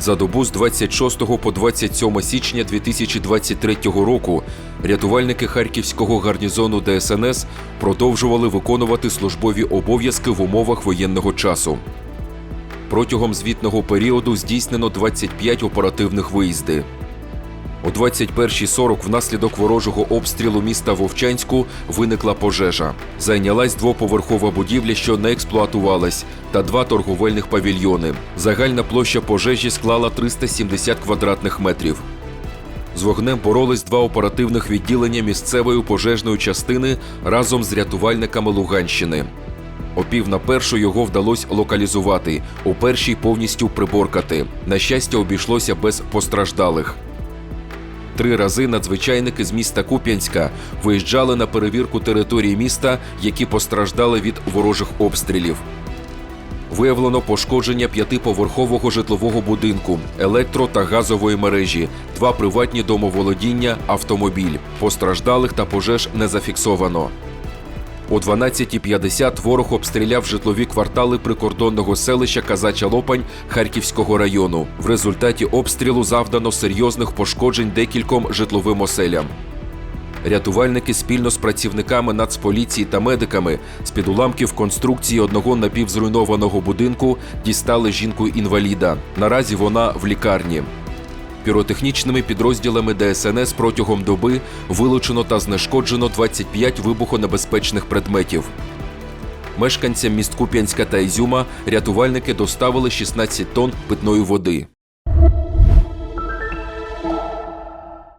За добу з 26 по 27 січня 2023 року рятувальники Харківського гарнізону ДСНС продовжували виконувати службові обов'язки в умовах воєнного часу. Протягом звітного періоду здійснено 25 оперативних виїзди. О 21.40 внаслідок ворожого обстрілу міста Вовчанську виникла пожежа. Зайнялась двоповерхова будівля, що не експлуатувалась, та два торговельних павільйони. Загальна площа пожежі склала 370 квадратних метрів. З вогнем боролись два оперативних відділення місцевої пожежної частини разом з рятувальниками Луганщини. О пів на першу його вдалося локалізувати, у першій повністю приборкати. На щастя, обійшлося без постраждалих. Три рази надзвичайники з міста Куп'янська виїжджали на перевірку території міста, які постраждали від ворожих обстрілів. Виявлено пошкодження п'ятиповерхового житлового будинку, електро та газової мережі, два приватні домоволодіння, автомобіль. Постраждалих та пожеж не зафіксовано. О 12.50 ворог обстріляв житлові квартали прикордонного селища Казача Лопань Харківського району. В результаті обстрілу завдано серйозних пошкоджень декільком житловим оселям. Рятувальники спільно з працівниками Нацполіції та медиками з-під уламків конструкції одного напівзруйнованого будинку дістали жінку-інваліда. Наразі вона в лікарні. Піротехнічними підрозділами ДСНС протягом доби вилучено та знешкоджено 25 вибухонебезпечних предметів. Мешканцям міст Куп'янська та Ізюма рятувальники доставили 16 тонн питної води.